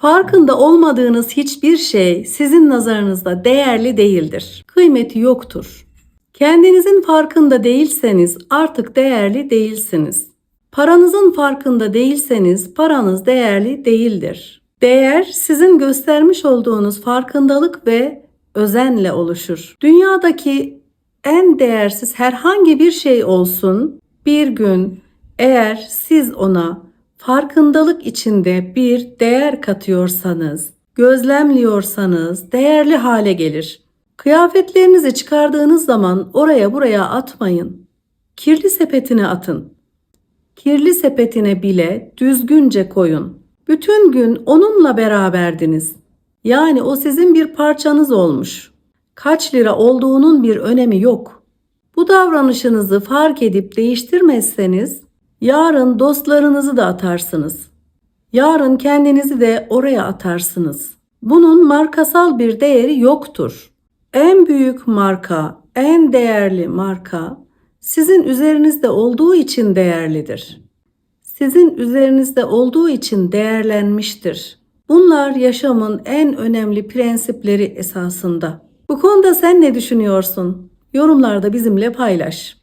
Farkında olmadığınız hiçbir şey sizin nazarınızda değerli değildir. Kıymeti yoktur. Kendinizin farkında değilseniz artık değerli değilsiniz. Paranızın farkında değilseniz paranız değerli değildir. Değer sizin göstermiş olduğunuz farkındalık ve özenle oluşur. Dünyadaki en değersiz herhangi bir şey olsun bir gün eğer siz ona farkındalık içinde bir değer katıyorsanız, gözlemliyorsanız değerli hale gelir. Kıyafetlerinizi çıkardığınız zaman oraya buraya atmayın. Kirli sepetine atın. Kirli sepetine bile düzgünce koyun. Bütün gün onunla beraberdiniz. Yani o sizin bir parçanız olmuş. Kaç lira olduğunun bir önemi yok. Bu davranışınızı fark edip değiştirmezseniz yarın dostlarınızı da atarsınız. Yarın kendinizi de oraya atarsınız. Bunun markasal bir değeri yoktur. En büyük marka, en değerli marka sizin üzerinizde olduğu için değerlidir. Sizin üzerinizde olduğu için değerlenmiştir. Bunlar yaşamın en önemli prensipleri esasında. Bu konuda sen ne düşünüyorsun? Yorumlarda bizimle paylaş.